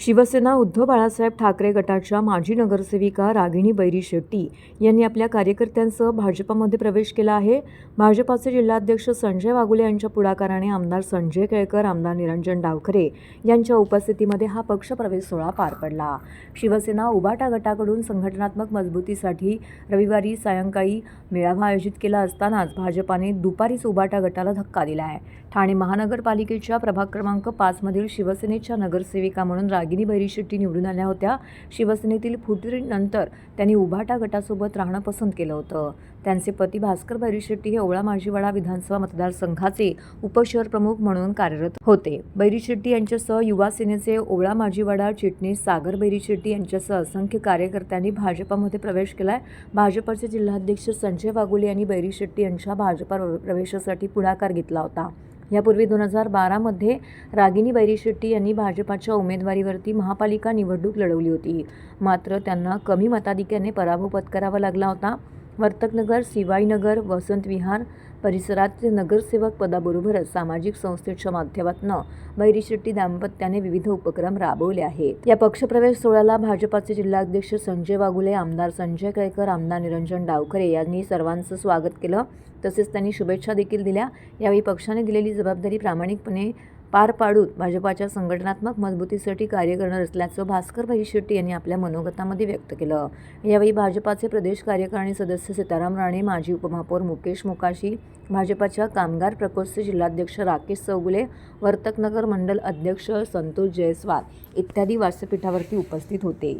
शिवसेना उद्धव बाळासाहेब ठाकरे गटाच्या माजी नगरसेविका रागिणी बैरी शेट्टी यांनी आपल्या कार्यकर्त्यांसह भाजपामध्ये प्रवेश केला आहे. भाजपाचे जिल्हाध्यक्ष संजय वागुले यांच्या पुढाकाराने आमदार संजय केळकर आमदार निरंजन डावखरे यांच्या उपस्थितीमध्ये हा पक्षप्रवेश सोहळा पार पडला. शिवसेना उबाटा गटाकडून संघटनात्मक मजबूतीसाठी रविवारी सायंकाळी मेळावा आयोजित केला असतानाच भाजपाने दुपारीच उबाटा गटाला धक्का दिला आहे. ठाणे महानगरपालिकेच्या प्रभाग क्रमांक पाचमधील शिवसेनेच्या नगरसेविका म्हणून रागिनी बैरी शेट्टी निवडून आल्या होत्या. शिवसेनेतील फुटीनंतर त्यांनी उभाटा गटासोबत राहणं पसंत केलं होतं. त्यांचे पती भास्कर भैरी शेट्टी हे ओळा माळजीवाडा विधानसभा मतदारसंघाचे उपशहर प्रमुख म्हणून कार्यरत होते. भैरी शेट्टी यांच्यासह युवा सेनेचे ओळा माळजीवाडा चिटणीस सागर भैरी शेट्टी यांच्यासह असंख्य कार्यकर्त्यांनी भाजपामध्ये प्रवेश केलाय. भाजपचे जिल्हाध्यक्ष संजय वागुले यांनी बैरी शेट्टी यांच्या भाजपा प्रवेशासाठी पुढाकार घेतला होता. यापूर्वी दोन हजार बारामध्ये रागिनी बैरी शेट्टी यांनी भाजपाच्या उमेदवारीवरती महापालिका निवडणूक लढवली होती. मात्र त्यांना कमी मताधिक्याने पराभव पत्करावा लागला होता. वर्तकनगर सिवाईनगर वसंत विहार परिसरातील नगरसेवक पदाबरोबरच सामाजिक संस्थेच्या माध्यमातून भैरी शेट्टी दाम्पत्याने विविध उपक्रम राबवले आहेत. या पक्षप्रवेश सोहळ्याला भाजपाचे जिल्हाध्यक्ष संजय वागुले आमदार संजय केळकर आमदार निरंजन डावखरे यांनी सर्वांचं स्वागत केलं. तसेच त्यांनी शुभेच्छा देखील दिल्या. यावेळी पक्षाने दिलेली जबाबदारी प्रामाणिकपणे पार पाडून भाजपाच्या संघटनात्मक मजबूतीसाठी कार्य करणार असल्याचं भास्कर भाई शेट्टी यांनी आपल्या मनोगतामध्ये व्यक्त केलं. यावेळी भाजपाचे प्रदेश कार्यकारिणी सदस्य सीताराम राणे माजी उपमहापौर मुकेश मुकाशी भाजपाच्या कामगार प्रकोष्ठचे जिल्हाध्यक्ष राकेश चौगुले वर्तकनगर मंडल अध्यक्ष संतोष जयस्वाल इत्यादी व्यासपीठावरती उपस्थित होते.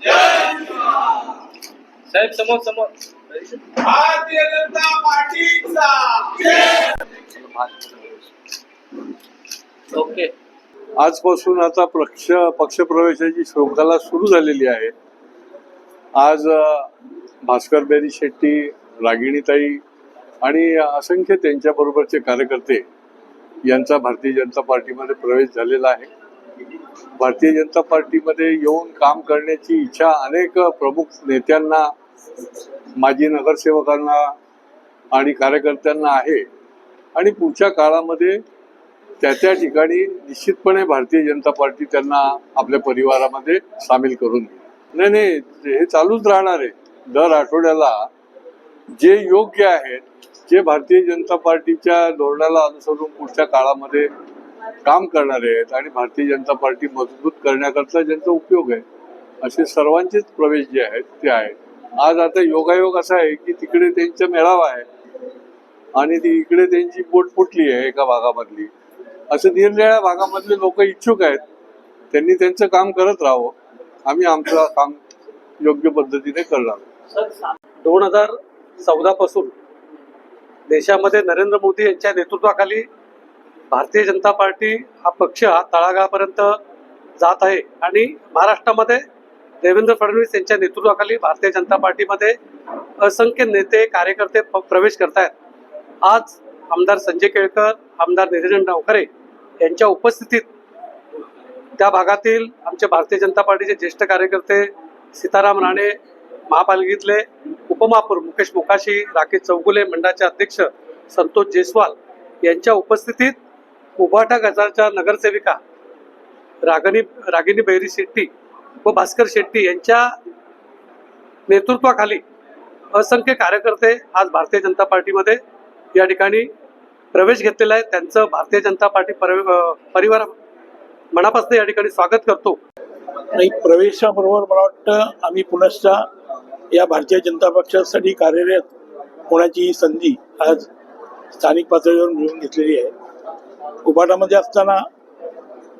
जय! साहेब समोर समोर. भारतीय जनता पार्टीचा. ओके. आजपासून आता पक्ष पक्षप्रवेशाची शृंखला सुरू झालेली आहे. आज भास्कर बेरी शेट्टी रागिणीताई आणि असंख्य त्यांच्याबरोबरचे कार्यकर्ते यांचा भारतीय जनता पार्टीमध्ये प्रवेश झालेला आहे. भारतीय जनता पार्टीमध्ये येऊन काम करण्याची इच्छा अनेक प्रमुख नेत्यांना माजी नगरसेवकांना आणि कार्यकर्त्यांना आहे. आणि पुढच्या काळामध्ये त्या त्या ठिकाणी निश्चितपणे भारतीय जनता पार्टी त्यांना आपल्या परिवारामध्ये सामील करून घेईल. नाही नाही हे चालूच राहणार आहे. दर आठवड्याला जे योग्य आहेत जे भारतीय जनता पार्टीच्या धोरणाला अनुसरून पुढच्या काळामध्ये काम करणारे आहेत आणि भारतीय जनता पार्टी मजबूत करण्याकरता ज्यांचा उपयोग आहे असे सर्वांचेच प्रवेश जे आहेत ते आहेत. आज आता योगायोग असा आहे की तिकडे त्यांचा मेळावा आहे. आणि ती इकडे त्यांची बोट फुटली आहे एका भागामधली. असं निरनिळ्या भागामधले लोक इच्छुक आहेत. त्यांनी त्यांचं काम करत राहावं. आम्ही आमचं काम योग्य पद्धतीने करणार. दोन हजार चौदा पासून देशामध्ये नरेंद्र मोदी यांच्या नेतृत्वाखाली भारतीय जनता पार्टी हा पक्ष हा तळागाळापर्यंत जात आहे. आणि महाराष्ट्रामध्ये देवेंद्र फडणवीस यांच्या नेतृत्वाखाली भारतीय जनता पार्टीमध्ये असंख्य नेते कार्यकर्ते प- प्रवेश करतायत. आज आमदार संजय केळकर आमदार निरंजन डावखरे यांच्या उपस्थितीत त्या भागातील आमचे भारतीय जनता पार्टीचे ज्येष्ठ कार्यकर्ते सीताराम राणे महापालिकेतले उपमहापौर मुकेश मोकाशी राकेश चौगुले मंडळाचे अध्यक्ष संतोष जयस्वाल यांच्या उपस्थितीत उभाटा गटाच्या नगरसेविका रागणी रागिनी बैरी शेट्टी व भास्कर शेट्टी यांच्या नेतृत्वाखाली असंख्य कार्यकर्ते आज भारतीय जनता पार्टीमध्ये या ठिकाणी प्रवेश घेतलेला आहे. त्यांचं भारतीय जनता पार्टी परिवार मनापासून या ठिकाणी स्वागत करतो. आणि प्रवेशाबरोबर मला वाटतं आम्ही पुनश्च या भारतीय जनता पक्षासाठी कार्यरत होण्याची ही संधी आज स्थानिक पातळीवर मिळवून घेतलेली आहे. उभाटामध्ये असताना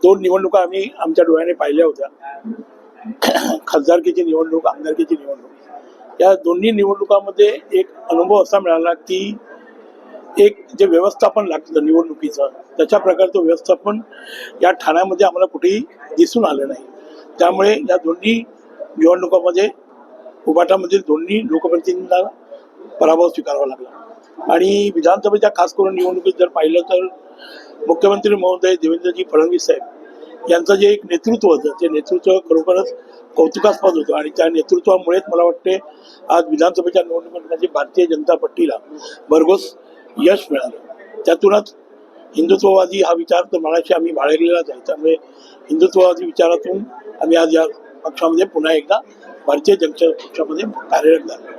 दोन निवडणुका आम्ही आमच्या डोळ्याने पाहिल्या होत्या. खासदारकीची निवडणूक आमदारकीची निवडणूक. या दोन्ही निवडणुकामध्ये एक अनुभव असा मिळाला की एक जे व्यवस्थापन लागतं निवडणुकीचं त्याच्या प्रकारचं व्यवस्थापन या ठाण्यामध्ये आम्हाला कुठेही दिसून आलं नाही. त्यामुळे या दोन्ही निवडणुकांमध्ये उभाटामधील दोन्ही लोकप्रतिनिधींना पराभव स्वीकारावा लागला. आणि विधानसभेच्या खास करून निवडणुकीत जर पाहिलं तर मुख्यमंत्री महोदय देवेंद्रजी फडणवीस साहेब यांचं जे एक नेतृत्व होतं ते नेतृत्व खरोखरच कौतुकास्पद होतं. आणि त्या नेतृत्वामुळेच मला वाटते आज विधानसभेच्या निवडणुकांमध्ये भारतीय जनता पट्टीला भरघोस यश मिळालं. त्यातूनच हिंदुत्ववादी हा विचार तर मनाशी आम्ही बाळगलेलाच आहे. त्यामुळे हिंदुत्ववादी विचारातून आम्ही आज या पक्षामध्ये पुन्हा एकदा भारतीय जनता पक्षामध्ये कार्यरत झालो